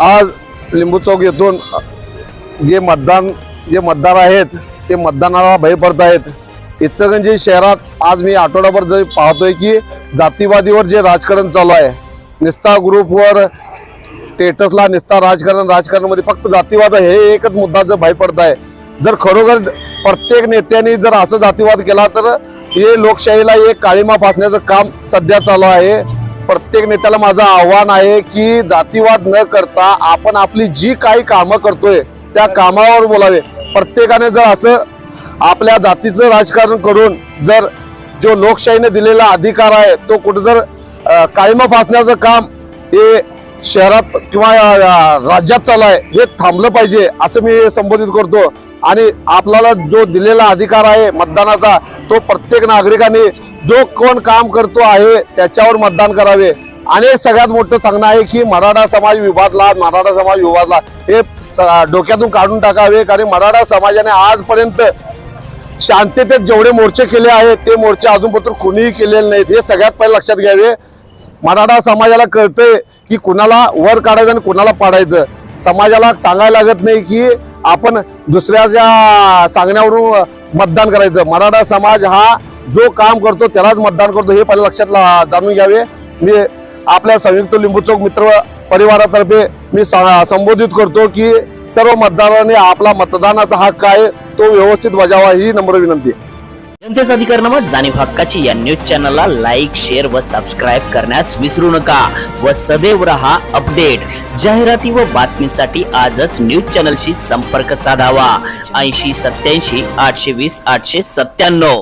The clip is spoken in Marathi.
आज लिंबू चौक येथून जे मतदान जे मतदार आहेत ते मतदानाला भय पडत आहेत. इचलकरंजी शहरात आज मी आठवडाभर जे पाहतोय की जातीवादीवर जे राजकारण चालू आहे निस्ता ग्रुपवर स्टेटसला निस्ता राजकारण राजकारणामध्ये फक्त जातीवाद हे एकच मुद्दा जर भय पडत आहे. जर खरोखर प्रत्येक नेत्यांनी जर असं जातीवाद केला तर हे लोकशाहीला एक काळीमा फासण्याचं काम सध्या चालू आहे. प्रत्येक नेत्याला माझं आव्हान आहे की जातीवाद न करता आपण आपली जी काही कामं करतोय त्या कामावर बोलावे. प्रत्येकाने जर असं आपल्या जातीचं राजकारण करून जर जो लोकशाहीने दिलेला अधिकार आहे तो कुठं जर कायम फासण्याचं काम हे शहरात किंवा राज्यात चालू आहे हे थांबलं पाहिजे असं मी संबोधित करतो. आणि आपल्याला जो दिलेला अधिकार आहे मतदानाचा तो प्रत्येक नागरिकाने जो कोण काम करतो आहे त्याच्यावर मतदान करावे. आणि सगळ्यात मोठं सांगणं आहे की मराठा समाज विभागला मराठा समाज विभागला हे स- डोक्यातून काढून टाकावे. कारण मराठा समाजाने आजपर्यंत शांततेत जेवढे मोर्चे केले आहेत ते मोर्चे अजूनपर्यंत कुणीही केलेले नाहीत. हे सगळ्यात पहिले लक्षात घ्यावे. मराठा समाजाला कळतंय की कुणाला वर काढायचं आणि कुणाला पाडायचं. समाजाला सांगायला लागत नाही की आपण दुसऱ्याच्या सांगण्यावरून मतदान करायचं. मराठा समाज हा जो काम करतो त्यालाच मतदान करतो हे पहिल्या लक्षात जाणून घ्यावे. मी आपल्या संयुक्त लिंबू चौक मित्र परिवारातर्फे मी संबोधित करतो की सर्व मतदारांनी आपला मतदानाचा हक्क आहे तो व्यवस्थित बजावा ही नम्र विनंती. आहे. जनतेचा अधिकारनामा जाणीव हक्काची या न्यूज चॅनलला लाईक शेअर व सबस्क्राईब करण्यास विसरू नका. व सदैव रहा अपडेट जाहिराती व बातमीसाठी आजच न्यूज चॅनलशी संपर्क साधावा. ऐंशी सत्याऐंशी आठशे वीस आठशे सत्त्याण्णव.